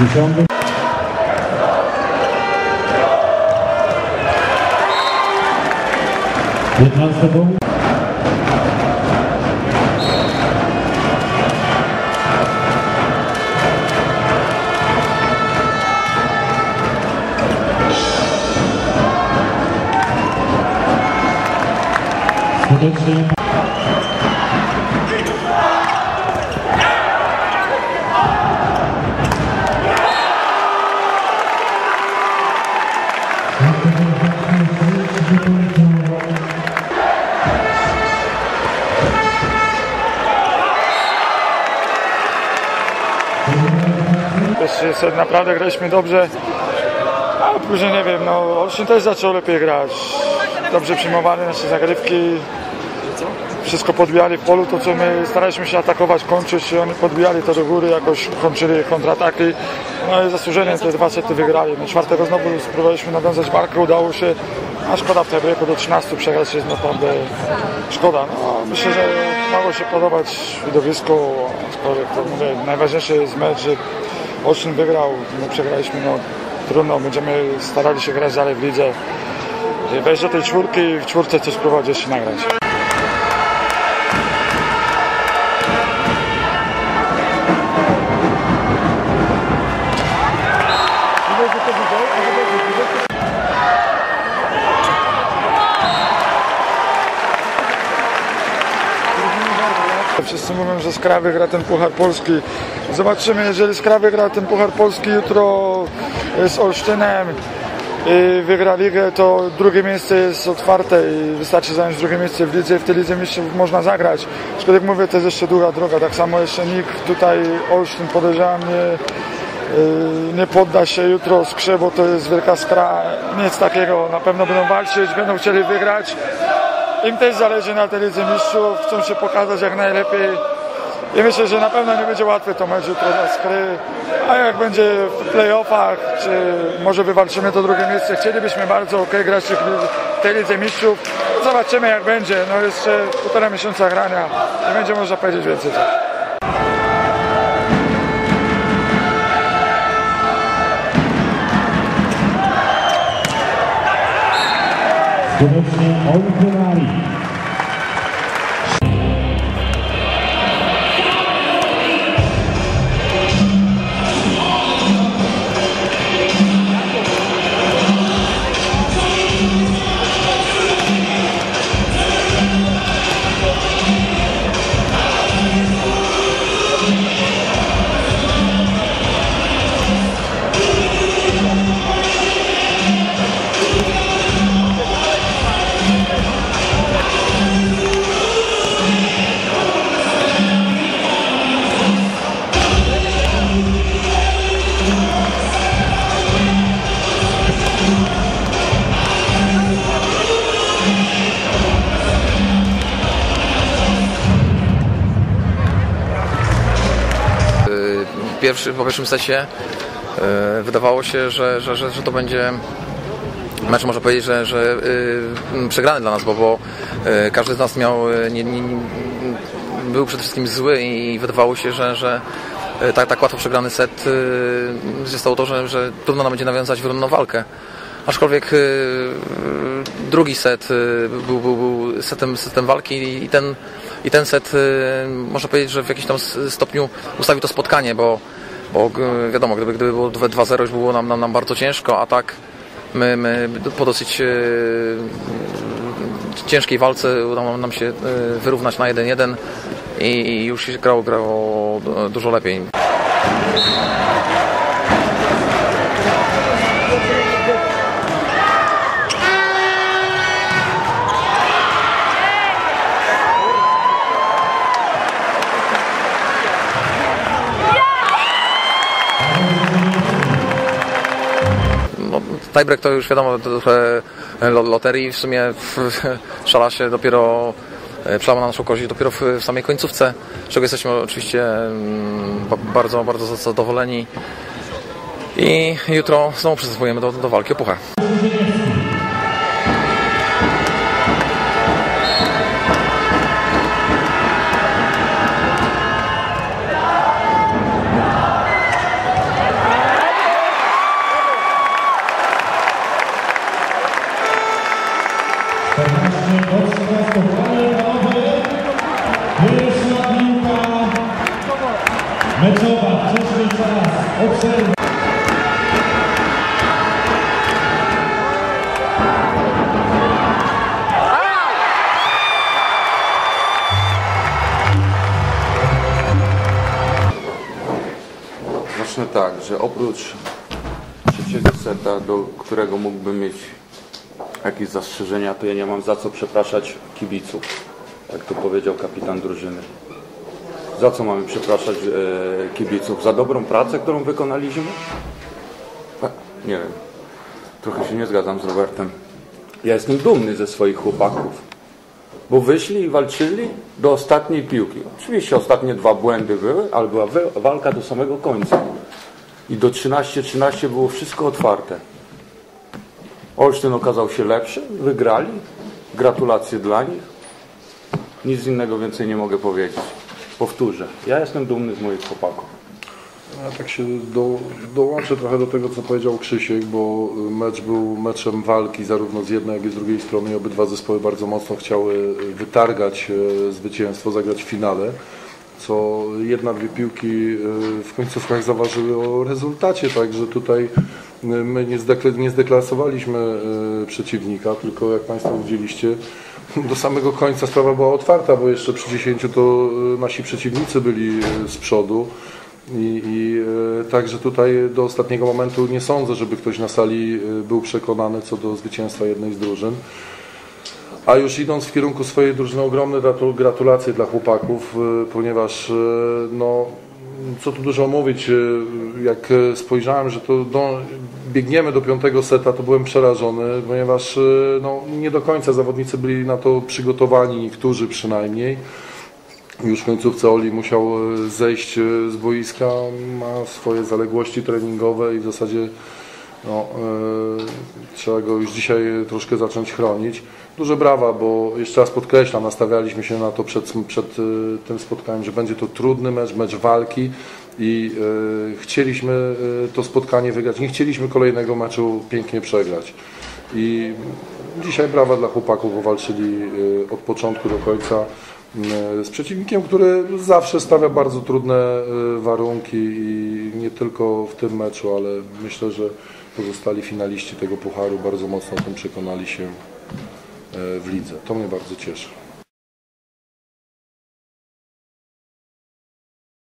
Ficando. Piętnasty punkt. Serdecznie. Jest, naprawdę graliśmy dobrze, a później nie wiem, no Olsztyn też zaczął lepiej grać. Dobrze przyjmowali nasze zagrywki, wszystko podbijali w polu, to co my staraliśmy się atakować, kończyć, oni podbijali to do góry, jakoś kończyli kontrataki. No i zasłużenie te dwa sety wygrali. No, czwartego znowu spróbowaliśmy nawiązać walkę, udało się, a szkoda w tej wieku do 13 przegrać jest naprawdę szkoda. No, myślę, że mogło się podobać widowisko, aczkolwiek to mówię, najważniejszy jest mecz, że Olsztyn wygrał, my przegraliśmy, no trudno, będziemy starali się grać dalej w lidze. Wejść do tej czwórki i w czwórce coś spróbować jeszcze nagrać. Wszyscy mówią, że Skrawy gra ten Puchar Polski. Zobaczymy, jeżeli Skrawy gra ten Puchar Polski jutro z Olsztynem i wygra ligę, to drugie miejsce jest otwarte i wystarczy zająć drugie miejsce w lidze i w tej lidze można zagrać. Aczkolwiek mówię, to jest jeszcze długa droga. Tak samo jeszcze nikt tutaj Olsztyn podejrzewam nie, yy, nie podda się jutro skrze, bo to jest wielka skra. Nic takiego. Na pewno będą walczyć, będą chcieli wygrać. Im też zależy na tej lidze mistrzów, chcą się pokazać jak najlepiej. I myślę, że na pewno nie będzie łatwy to mecz jutro dla Skry. A jak będzie w playoffach, czy może wywalczymy to drugie miejsce, chcielibyśmy bardzo ok grać w tej lidze mistrzów. Zobaczymy jak będzie. No jeszcze półtora miesiąca grania. Nie będzie można powiedzieć więcej. Good evening. Pierwszy, po pierwszym secie e, wydawało się, że, że, że, że to będzie mecz, można powiedzieć, że, że yy, przegrany dla nas, bo, bo yy, każdy z nas miał, yy, nie, nie, był przede wszystkim zły i wydawało się, że, że tak, tak łatwo przegrany set zostało to, że, że trudno nam będzie nawiązać wyrównaną walkę. Aczkolwiek drugi set był, był, był setem, setem walki i ten, i ten set można powiedzieć, że w jakimś tam stopniu ustawił to spotkanie, bo, bo wiadomo, gdyby, gdyby było 2-0 już było nam, nam, nam bardzo ciężko, a tak my, my po dosyć e, ciężkiej walce udało nam się e, wyrównać na 1-1 i już się grało, grało dużo lepiej. Tiebreak to już wiadomo, to trochę loterii w sumie szala się dopiero przylała na naszą korzyść dopiero w, w samej końcówce, czego jesteśmy oczywiście mm, bardzo, bardzo zadowoleni i jutro znowu przystępujemy do, do walki o puchar. Zacznę tak, że oprócz trzeciego seta, do którego mógłbym mieć jakieś zastrzeżenia, to ja nie mam za co przepraszać kibiców, jak to powiedział kapitan drużyny. Za co mamy przepraszać e, kibiców? Za dobrą pracę, którą wykonaliśmy? E, nie wiem. Trochę się nie zgadzam z Robertem. Ja jestem dumny ze swoich chłopaków bo wyszli i walczyli do ostatniej piłki. Oczywiście ostatnie dwa błędy były, ale była walka do samego końca. I do 13-13 było wszystko otwarte. Olsztyn okazał się lepszy, wygrali. Gratulacje dla nich. Nic innego więcej nie mogę powiedzieć. Powtórzę, ja jestem dumny z moich chłopaków. Ja tak się do, dołączę trochę do tego, co powiedział Krzysiek, bo mecz był meczem walki zarówno z jednej, jak i z drugiej strony obydwa zespoły bardzo mocno chciały wytargać e, zwycięstwo, zagrać w finale, co jedna, dwie piłki e, w końcówkach zaważyły o rezultacie, także tutaj e, my nie, zdeklasowaliśmy przeciwnika, tylko jak Państwo widzieliście, do samego końca sprawa była otwarta, bo jeszcze przy 10 to e, nasi przeciwnicy byli e, z przodu. I, i e, także tutaj do ostatniego momentu nie sądzę, żeby ktoś na sali był przekonany co do zwycięstwa jednej z drużyn. A już idąc w kierunku swojej drużyny, ogromne gratu- gratulacje dla chłopaków, ponieważ no, co tu dużo mówić, e, jak e, spojrzałem, że to do, biegniemy do piątego seta, to byłem przerażony, ponieważ e, no, nie do końca zawodnicy byli na to przygotowani, niektórzy przynajmniej. Już w końcówce Oli musiał zejść z boiska, ma swoje zaległości treningowe i w zasadzie no, e, trzeba go już dzisiaj troszkę zacząć chronić. Duże brawa, bo jeszcze raz podkreślam, nastawialiśmy się na to przed, przed e, tym spotkaniem, że będzie to trudny mecz, mecz walki i e, chcieliśmy to spotkanie wygrać. Nie chcieliśmy kolejnego meczu pięknie przegrać. I dzisiaj brawa dla chłopaków, bo walczyli od początku do końca z przeciwnikiem, który zawsze stawia bardzo trudne warunki i nie tylko w tym meczu, ale myślę, że pozostali finaliści tego pucharu bardzo mocno o tym przekonali się e, w lidze. To mnie bardzo cieszy.